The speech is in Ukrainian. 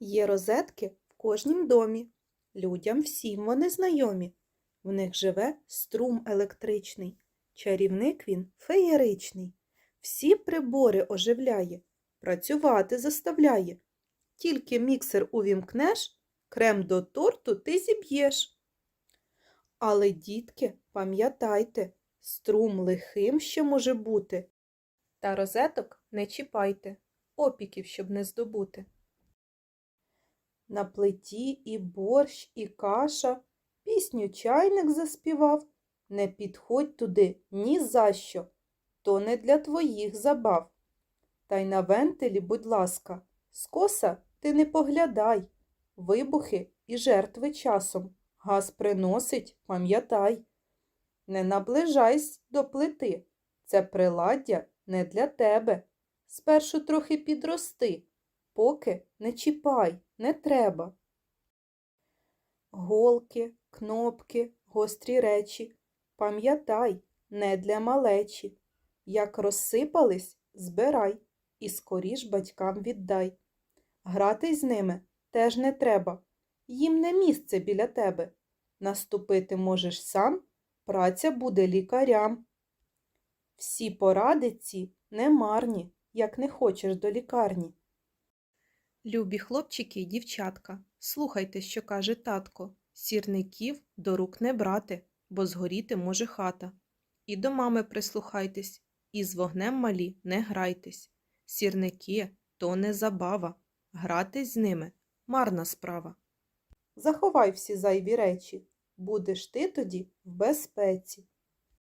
Є розетки в кожнім домі. Людям всім вони знайомі. В них живе струм електричний. Чарівник він феєричний. Всі прибори оживляє, працювати заставляє. Тільки міксер увімкнеш, крем до торту ти зіб'єш. Але, дітки, пам'ятайте, струм лихим ще може бути. Та розеток не чіпайте, опіків, щоб не здобути. На плиті і борщ, і каша, пісню чайник заспівав. Не підходь туди ні за що, то не для твоїх забав. Та й на вентилі, будь ласка, скоса ти не поглядай, вибухи і жертви часом. Газ приносить, пам'ятай. Не наближайсь до плити, це приладдя не для тебе. Спершу трохи підрости, поки не чіпай, не треба. Голки, кнопки, гострі речі, пам'ятай, не для малечі. Як розсипались, збирай і скоріш батькам віддай. Гратись з ними теж не треба, їм не місце біля тебе. Наступити можеш сам, праця буде лікарям. Всі поради ці не марні, як не хочеш до лікарні. Любі хлопчики й дівчатка, слухайте, що каже татко. Сірників до рук не брати, бо згоріти може хата. І до мами прислухайтесь, і з вогнем малі не грайтесь. Сірники то не забава, гратись з ними марна справа. Заховай всі зайві речі, будеш ти тоді в безпеці.